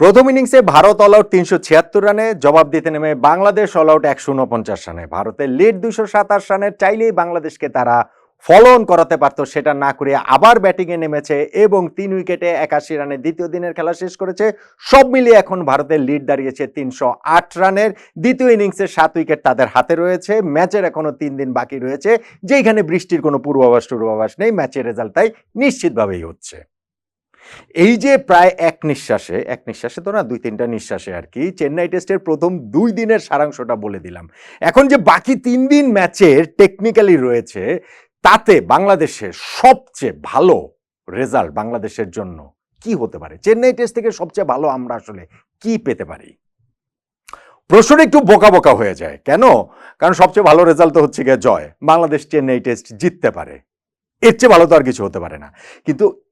প্রথম ইনিংসে Bharat all out তিনশো ছিয়াত্তর রানে, জবাব দিতে নেমে বাংলাদেশ অল আউট একশো উনপঞ্চাশ রানে। ভারতের লিড দুশো সাতাশ রানের চাইলেই বাংলাদেশকে তারা ফলো অন করাতে পারতো, সেটা না করে আবার ব্যাটিংয়ে নেমেছে এবং তিন উইকেটে একাশি রানে দ্বিতীয় দিনের খেলা শেষ করেছে। সব মিলিয়ে এখন ভারতের লিড দাঁড়িয়েছে তিনশো আট রানের। দ্বিতীয় ইনিংসে সাত উইকেট তাদের হাতে রয়েছে, ম্যাচের এখনও তিন দিন বাকি রয়েছে যেখানে বৃষ্টির কোনো পূর্বাভাস টূর্বাভাস নেই, ম্যাচের রেজাল্ট তাই নিশ্চিতভাবেই হচ্ছে। এই যে প্রায় এক নিঃশ্বাসে এক নিঃশ্বাসে তো না, দুই তিনটা নিঃশ্বাসে আর কি, চেন্নাই টেস্টের প্রথম দুই দিনের সারাংশটা বলে দিলাম। এখন যে বাকি তিন দিন ম্যাচের টেকনিক্যালি রয়েছে, তাতে বাংলাদেশের সবচেয়ে ভালো রেজাল্ট বাংলাদেশের জন্য কি হতে পারে? চেন্নাই টেস্ট থেকে সবচেয়ে ভালো আমরা আসলে কি পেতে পারি? প্রশ্নটা একটু বোকা বোকা হয়ে যায়। কেন? কারণ সবচেয়ে ভালো রেজাল্ট তো হচ্ছে গিয়ে জয়। বাংলাদেশ চেন্নাই টেস্ট জিততে পারে। এর চেয়ে ভালো তো আর কিছু হতে পারে না। কিন্তু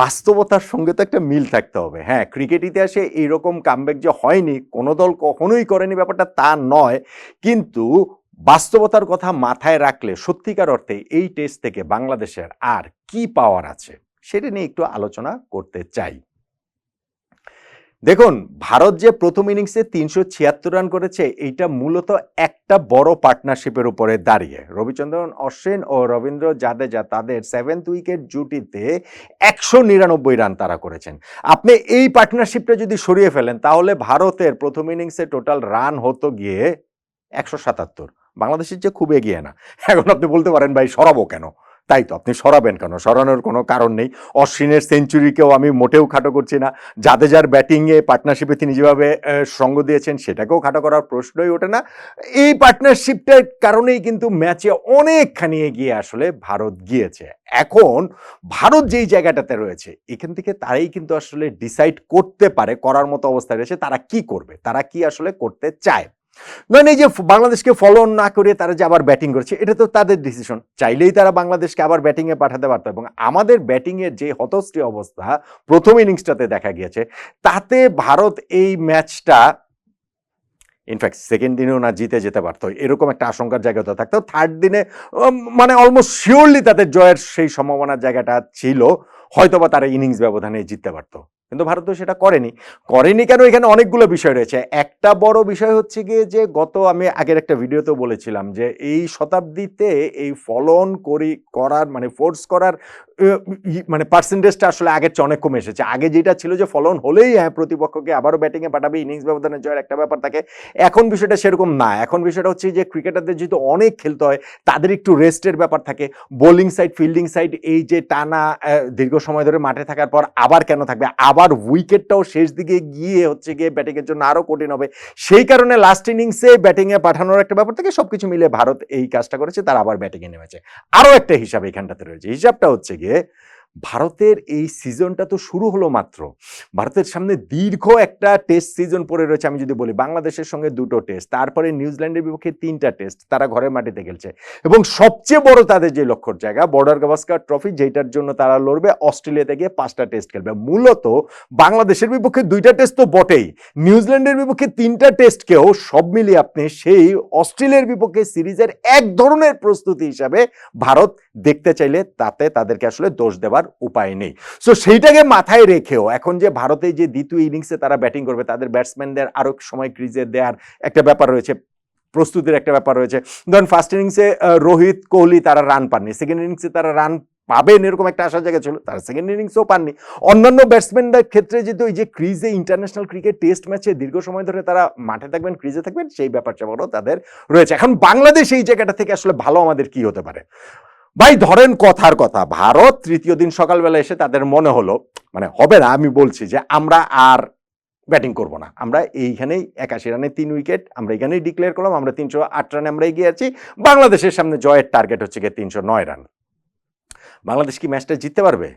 বাস্তবতার সঙ্গে তো একটা মিল থাকতে হবে। হ্যাঁ ক্রিকেট ইতিহাসে এইরকম কামব্যাক যে হয়নি, কোনো দল কখনোই করেনি ব্যাপারটা তা নয়। কিন্তু বাস্তবতার কথা মাথায় রাখলে সত্যিকার অর্থে এই টেস্ট থেকে বাংলাদেশের আর কি পাওয়ার আছে, সেটা নিয়ে একটু আলোচনা করতে চাই। দেখুন, ভারত যে প্রথম ইনিংসে তিনশো ছিয়াত্তর রান করেছে, এইটা মূলত একটা বড় পার্টনারশিপের উপরে দাঁড়িয়ে। রবিচন্দ্রন অশ্বিন ও রবীন্দ্র জাদেজা তাদের সেভেন্থ উইকেট জুটিতে একশো নিরানব্বই রান তারা করেছেন। আপনি এই পার্টনারশিপটা যদি সরিয়ে ফেলেন, তাহলে ভারতের প্রথম ইনিংসে টোটাল রান হতো গিয়ে একশো সাতাত্তর। বাংলাদেশের যে খুব এগিয়ে না। এখন আপনি বলতে পারেন, ভাই, সরাবো কেন? তাই তো আপনি সরাবেন কেন? সরানোর কোনো কারণ নেই। অশ্বিনের সেঞ্চুরিকেও আমি মোটেও খাটো করছি না। জাদেজার ব্যাটিংয়ে পার্টনারশিপে তিনি যেভাবে সঙ্গ দিয়েছেন, সেটাকেও খাটো করার প্রশ্নই ওঠে না। এই পার্টনারশিপটার কারণেই কিন্তু ম্যাচে অনেকখানি এগিয়ে আসলে ভারত গিয়েছে। এখন ভারত যেই জায়গাটাতে রয়েছে, এখান থেকে তারাই কিন্তু আসলে ডিসাইড করতে পারে, করার মতো অবস্থায় রয়েছে, তারা কি করবে? তারা কি আসলে করতে চায়? নয় এই যে বাংলাদেশকে ফলো না করে তারা যে আবার ব্যাটিং করছে, এটা তো তাদের ডিসিশন চাইলেই তারা বাংলাদেশকে আবার ব্যাটিংয়ে পাঠাতে পারতো এবং আমাদের ব্যাটিংয়ের যে হতশ্রী অবস্থা প্রথম ইনিংসটাতে দেখা গিয়েছে, তাতে ভারত এই ম্যাচটা ইনফ্যাক্ট সেকেন্ড দিনেও না জিতে যেতে পারতো। এরকম একটা আশঙ্কার জায়গা তো থাকতো। থার্ড দিনে মানে অলমোস্ট শিওরলি তাদের জয়ের সেই সম্ভাবনার জায়গাটা ছিল, হয়তোবা তারা ইনিংস ব্যবধানে জিততে পারতো। কিন্তু ভারত সেটা করেনি। করেনি কেন? এখানে অনেকগুলো বিষয় রয়েছে। একটা বড় বিষয় হচ্ছে গিয়ে যে গত আমি আগের একটা ভিডিওতে বলেছিলাম যে এই শতাব্দীতে এই ফলন করি করার মানে ফোর্স করার মানে পার্সেন্টেজটা আসলে আগের চেয়ে অনেক কমে এসেছে। আগে যেটা ছিল যে ফলন হলেই হ্যাঁ প্রতিপক্ষকে আবারও ব্যাটিংয়ে পাঠাবে ইনিংস ব্যবধানে জয়ের একটা ব্যাপার থাকে। এখন বিষয়টা সেরকম না। এখন বিষয়টা হচ্ছে যে ক্রিকেটারদের যেহেতু অনেক খেলতে হয়, তাদের একটু রেস্টের ব্যাপার থাকে। বোলিং সাইড ফিল্ডিং সাইড এই যে টানা দীর্ঘ সময় ধরে মাঠে থাকার পর আবার কেন থাকবে? আবার উইকেটটাও শেষ দিকে গিয়ে হচ্ছে গিয়ে ব্যাটিংয়ের জন্য আরও কঠিন হবে। সেই কারণে লাস্ট ইনিংসে ব্যাটিংয়ে পাঠানোর একটা ব্যাপার থেকে। সবকিছু মিলে ভারত এই কাজটা করেছে, তারা আবার ব্যাটিংয়ে নেমেছে। আরও একটা হিসাব এখানটাতে রয়েছে। হিসাবটা হচ্ছে গিয়ে लिए ভারতের এই সিজনটা তো শুরু হলো মাত্র। ভারতের সামনে দীর্ঘ একটা টেস্ট সিজন পড়ে রয়েছে, আমি যদি বলি। বাংলাদেশের সঙ্গে দুটো টেস্ট তারপরে নিউজিল্যান্ডের বিপক্ষে তিনটা টেস্ট তারা ঘরের মাটিতে খেলছে। এবং সবচেয়ে বড় তাদের যে লক্ষ্যর জায়গা বর্ডার গাভাস্কার ট্রফি যেটার জন্য তারা লড়বে, অস্ট্রেলিয়াতে গিয়ে পাঁচটা টেস্ট খেলবে। মূলত বাংলাদেশের বিপক্ষে দুইটা টেস্ট তো বটেই। নিউজিল্যান্ডের বিপক্ষে তিনটা টেস্টকেও সব মিলিয়ে আপনি সেই অস্ট্রেলিয়ার বিপক্ষে সিরিজের এক ধরনের প্রস্তুতি হিসাবে ভারত দেখতে চাইলে তাতে তাদেরকে আসলে দোষ দেওয়ার উপায় নেই। সো সেইটাকে মাথায় রেখেও এখন যে ভারতে যে দ্বিতীয় ইনিংসে তারা ব্যাটিং করবে, তাদের ব্যাটসম্যানদের আরও সময় ক্রিজে দেওয়ার একটা ব্যাপার রয়েছে, প্রস্তুতির একটা ব্যাপার রয়েছে। ধরেন ফার্স্ট ইনিংসে রোহিত, কোহলি তারা রান পাননি সেকেন্ড ইনিংসে তারা রান পাবেন এরকম একটা আশার জায়গা ছিল, তারা সেকেন্ড ইনিংসও পাননি। অন্যান্য ব্যাটসম্যানদের ক্ষেত্রে যেহেতু ওই যে ক্রিজে ইন্টারন্যাশনাল ক্রিকেট টেস্ট ম্যাচে দীর্ঘ সময় ধরে তারা মাঠে থাকবেন ক্রিজে থাকবেন, সেই ব্যাপার স্যাপারও তাদের রয়েছে। এখন বাংলাদেশ এই জায়গাটা থেকে আসলে ভালো আমাদের কি হতে পারে? ভাই, ধরেন কথার কথা। ভারত তৃতীয় দিন সকালবেলা এসে তাদের মনে হলো মানে হবে না, আমি বলছি যে আমরা আর ব্যাটিং করব না। আমরা এইখানেই একাশি রানে তিন উইকেট, আমরা এখানেই ডিক্লেয়ার করলাম, আমরা তিনশো আট রানে আমরা এগিয়ে আছি। বাংলাদেশের সামনে জয়ের টার্গেট হচ্ছে গিয়ে তিনশো নয় রান। বাংলাদেশ কি ম্যাচটা জিততে পারবে?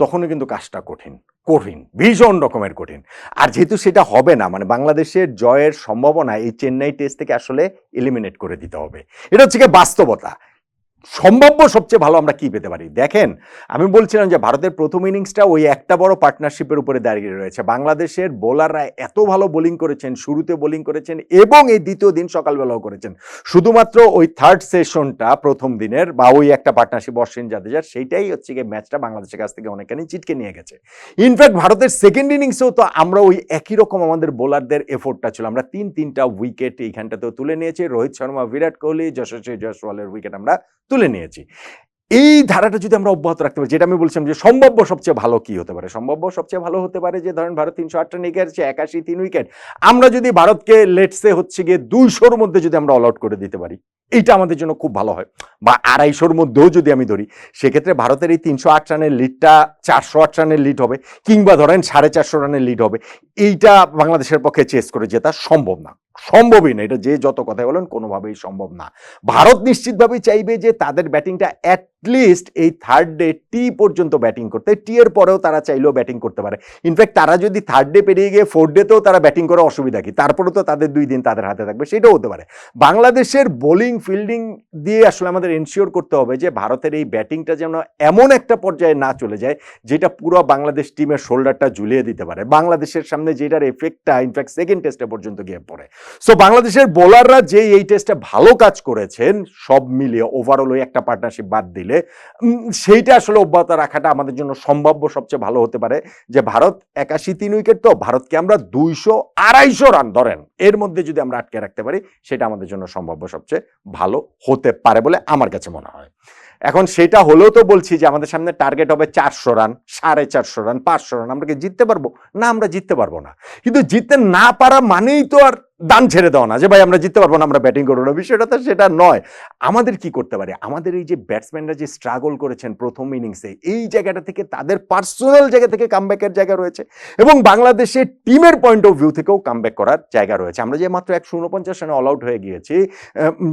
তখনও কিন্তু কাজটা কঠিন কঠিন, ভীষণ রকমের কঠিন। আর যেহেতু সেটা হবে না মানে বাংলাদেশের জয়ের সম্ভাবনা এই চেন্নাই টেস্ট থেকে আসলে এলিমিনেট করে দিতে হবে। এটা হচ্ছে গিয়ে বাস্তবতা। সম্ভাব্য সবচেয়ে ভালো আমরা কি পেতে পারি? দেখেন, আমি বলছিলাম যে ভারতের প্রথম ইনিংসটা ওই একটা বড় পার্টনারশিপের উপরে দাঁড়িয়ে রয়েছে। বাংলাদেশের বোলাররা এত ভালো বোলিং করেছেন, শুরুতে বোলিং করেছেন এবং এই দ্বিতীয় দিন সকালবেলাও করেছেন। শুধুমাত্র ওই থার্ড সেশনটা প্রথম দিনের বা ওই একটা পার্টনারশিপ অশ্বিন জাদেজার সেইটাই হচ্ছে গিয়ে ম্যাচটা বাংলাদেশের কাছ থেকে অনেকখানি চিটকে নিয়ে গেছে। ইনফ্যাক্ট ভারতের সেকেন্ড ইনিংসেও তো আমরা ওই একই রকম আমাদের বোলারদের এফোর্টটা ছিল। আমরা তিন তিনটা উইকেট এইখানটাতেও তুলে নিয়েছি। রোহিত শর্মা, বিরাট কোহলি, যশস্বী জয়সওয়ালের উইকেট আমরা তুলে নিয়েছি। এই ধারাটা যদি আমরা অব্যাহত রাখতে পারি, যেটা আমি বলছিলাম যে সম্ভাব্য সবচেয়ে ভালো কি হতে পারে? সম্ভাব্য সবচেয়ে ভালো হতে পারে যে ধরেন ভারত তিনশো আটটা উইকেট আছে একাশি তিন উইকেট। আমরা যদি ভারতকে লেটসে হচ্ছে গিয়ে দুইশোর মধ্যে যদি আমরা অল আউট করে দিতে পারি এইটা আমাদের জন্য খুব ভালো হয়। বা আড়াইশোর মধ্যেও যদি আমি ধরি, সেক্ষেত্রে ভারতের এই তিনশো আট রানের লিডটা চারশো আট রানের লিড হবে, কিংবা ধরেন সাড়ে চারশো রানের লিড হবে। এইটা বাংলাদেশের পক্ষে চেস করে জেতা সম্ভব না। সম্ভবই না। এটা যে যত কথাই বলেন, কোনোভাবেই সম্ভব না। ভারত নিশ্চিতভাবেই চাইবে যে তাদের ব্যাটিংটা অ্যাটলিস্ট এই থার্ড ডে টি পর্যন্ত ব্যাটিং করতে। টি এর পরেও তারা চাইলেও ব্যাটিং করতে পারে। ইনফ্যাক্ট তারা যদি থার্ড ডে পেরিয়ে গিয়ে ফোর্থ ডেতেও তারা ব্যাটিং করে অসুবিধা কি? তারপরে তো তাদের দুই দিন তাদের হাতে থাকবে, সেটাও হতে পারে। বাংলাদেশের বোলিং ফিল্ডিং দিয়ে আসলে আমাদের এনশিওর করতে হবে যে ভারতের এই ব্যাটিংটা যেন এমন একটা পর্যায়ে না চলে যায়, যেটা পুরো বাংলাদেশ টিমের শোল্ডারটা ঝুলিয়ে দিতে পারে। বাংলাদেশের সামনে যেটার এফেক্টটা ইনফ্যাক্ট সেকেন্ড টেস্টে পর্যন্ত গিয়ে পড়ে। সো বাংলাদেশের বোলাররা যে এই টেস্টে ভালো কাজ করেছেন, সব মিলিয়ে ওভারঅল ওই একটা পার্টনারশিপ বাদ দিলে সেইটা আসলে অব্যাহত রাখাটা আমাদের জন্য সম্ভাব্য সবচেয়ে ভালো হতে পারে। যে ভারত একাশি তিন উইকেট তো, ভারতকে আমরা দুইশো আড়াইশো রান ধরেন। এর মধ্যে যদি আমরা আটকে রাখতে পারি, সেটা আমাদের জন্য সম্ভাব্য সবচেয়ে ভালো হতে পারে বলে আমার কাছে মনে হয়। এখন সেটা হলেও তো বলছি যে আমাদের সামনে টার্গেট হবে চারশো রান সাড়ে চারশো রান পাঁচশো রান আমরা কি জিততে পারব? না, আমরা জিততে পারব না। কিন্তু জিততে না পারা মানেই তো আর দান ছেড়ে দেওয়া না যে, ভাই, আমরা জিততে পারব না, আমরা ব্যাটিং করব না। বিষয়টা তো সেটা নয়। আমাদের কি করতে পারে? আমাদের এই যে ব্যাটসম্যানরা যে স্ট্রাগল করেছেন প্রথম ইনিংসে এই জায়গাটা থেকে তাদের পার্সোনাল জায়গা থেকে কামব্যাকের জায়গা রয়েছে এবং বাংলাদেশের টিমের পয়েন্ট অফ ভিউ থেকেও কামব্যাক করার জায়গা রয়েছে। আমরা যে মাত্র একশো উনপঞ্চাশ রানে অল আউট হয়ে গিয়েছি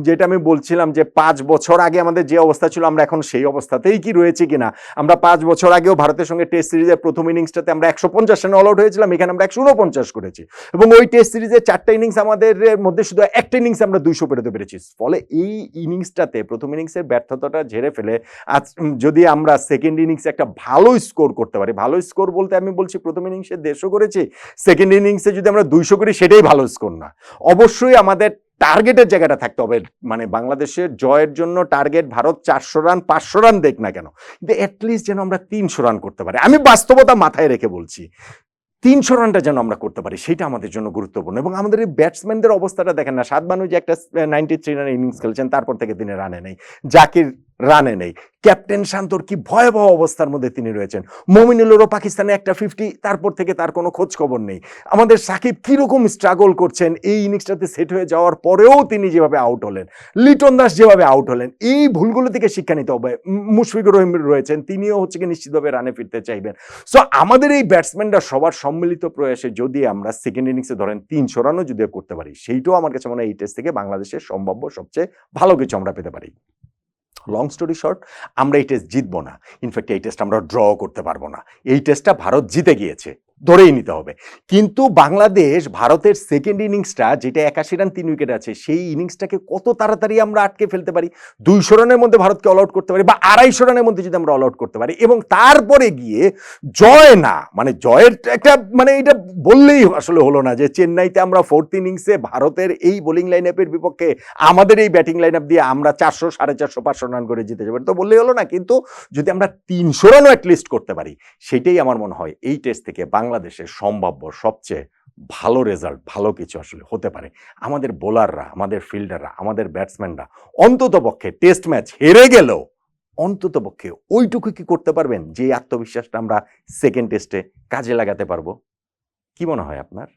যেটা আমি বলছিলাম যে, পাঁচ বছর আগে আমাদের যে অবস্থা ছিল, আমরা এখন সেই অবস্থাতেই কি রয়েছে কিনা? আমরা পাঁচ বছর আগেও ভারতের সঙ্গে টেস্ট সিরিজের প্রথম ইনিংসটাতে আমরা একশো পঞ্চাশ রানে অল আউট হয়েছিলাম, এখানে আমরা একশো উনপঞ্চাশ করেছি। এবং ওই টেস্ট সিরিজের চারটা ইনিংস আমাদের মধ্যে শুধু একটা ইনিংস আমরা দুইশো পেরোতে পেরেছি। ফলে এই ইনিংসটাতে প্রথম ইনিংসের ব্যর্থতাটা ঝেড়ে ফেলে আজ যদি আমরা সেকেন্ড ইনিংসে একটা ভালো স্কোর করতে পারি, ভালো স্কোর বলতে আমি বলছি প্রথম ইনিংসে দেড়শো করেছি সেকেন্ড ইনিংসে যদি আমরা দুইশো করি সেটাই ভালো স্কোর না। অবশ্যই আমাদের টার্গেটের জায়গাটা থাকতে হবে মানে বাংলাদেশের জয়ের জন্য টার্গেট ভারত চারশো রান পাঁচশো রান দেখ না কেন। কিন্তু অ্যাটলিস্ট যেন আমরা তিনশো রান করতে পারি। আমি বাস্তবতা মাথায় রেখে বলছি তিনশো রানটা যেন আমরা করতে পারি সেটা আমাদের জন্য গুরুত্বপূর্ণ। এবং আমাদের এই ব্যাটসম্যানদের অবস্থাটা দেখেন না, সাত যে একটা নাইনটি থ্রি রানের ইনিংস খেলছেন, তারপর থেকে তিনি রানে নেই। জাকির রানে নেই। ক্যাপ্টেন শান্তর কি ভয়াবহ অবস্থার মধ্যে তিনি রয়েছেন? মমিনুলেরও পাকিস্তানে একটা ফিফটি তারপর থেকে তার কোনো খোঁজ খবর নেই। আমাদের সাকিব কীরকম স্ট্রাগল করছেন, এই ইনিংসটাতে সেট হয়ে যাওয়ার পরেও তিনি যেভাবে আউট হলেন, লিটন দাস যেভাবে আউট হলেন, এই ভুলগুলো থেকে শিক্ষা নিতে হবে। মুশফিকুর রহিম রয়েছেন, তিনিও হচ্ছে কি নিশ্চিতভাবে রানে ফিরতে চাইবেন। সো আমাদের এই ব্যাটসম্যানরা সবার সম্মিলিত প্রয়াসে যদি আমরা সেকেন্ড ইনিংসে ধরেন তিনশো রানও যদি করতে পারি, সেইটাও আমার কাছে মনে হয় এই টেস্ট থেকে বাংলাদেশের সম্ভাব্য সবচেয়ে ভালো কিছু আমরা পেতে পারি। লং স্টোরি শর্ট আমরা এই টেস্ট জিতবো না। ইনফ্যাক্ট এই টেস্ট আমরা ড্র করতে পারব না। এই টেস্টটা ভারত জিতে গিয়েছে। ধরেই নিতে হবে। কিন্তু বাংলাদেশ ভারতের সেকেন্ড ইনিংসটা যেটা একাশি রান তিন উইকেট আছে, সেই ইনিংসটাকে কত তাড়াতাড়ি আমরা আটকে ফেলতে পারি? দুইশো রানের মধ্যে ভারতকে অল আউট করতে পারি বা আড়াইশো রানের মধ্যে যদি আমরা অল আউট করতে পারি এবং তারপরে গিয়ে জয় না মানে জয়ের একটা মানে এটা বললেই আসলে হলো না যে চেন্নাইতে আমরা ফোর্থ ইনিংসে ভারতের এই বোলিং লাইন আপের বিপক্ষে আমাদের এই ব্যাটিং লাইন আপ দিয়ে আমরা চারশো, সাড়ে চারশো, পাঁচশো রান করে জিতে যাব। তো বললেই হলো না, কিন্তু যদি আমরা তিনশো রানও অ্যাটলিস্ট করতে পারি, সেটাই আমার মনে হয় এই টেস্ট থেকে। বাংলাদেশের সম্ভাব্য সবচেয়ে ভালো রেজাল্ট ভালো কিছু আসলে হতে পারে। আমাদের বোলাররা আমাদের ফিল্ডাররা আমাদের ব্যাটসম্যানরা অন্ততপক্ষে টেস্ট ম্যাচ হেরে গেলেও অন্ততপক্ষে ওইটুকু কি করতে পারবেন? যে আত্মবিশ্বাসটা আমরা সেকেন্ড টেস্টে কাজে লাগাতে পারব? কি মনে হয় আপনার?